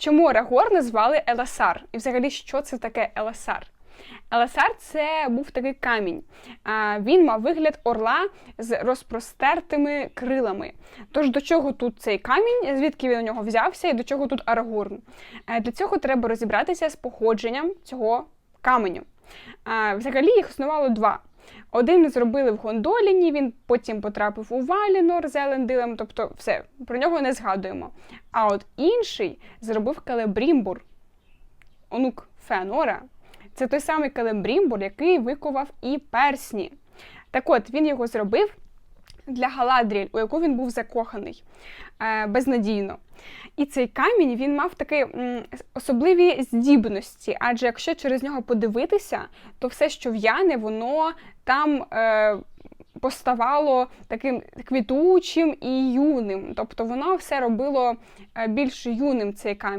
Чому Арагор назвали Еласар? І взагалі, що це таке Еласар? Еласар це був такий камінь. Він мав вигляд орла з розпростертими крилами. Тож до чого тут цей камінь, звідки він у нього взявся, і до чого тут Арагорн? Е, Для цього треба розібратися з походженням цього каменю. Взагалі їх існувало два. Один зробили в Гондоліні, він потім потрапив у Валінор з Елендилем, тобто все, про нього не згадуємо. А от інший зробив Келебрімбур, онук Феонора. Це той самий Келебрімбур, який викував і персні. Так от, він його зробив для Галадріль, у яку він був закоханий е, безнадійно. І цей камінь він мав такі особливі здібності, адже якщо через нього подивитися, то все, що в'яне, воно там е, поставало таким квітучим і юним. Тобто воно все робило е, більш юним цей камінь.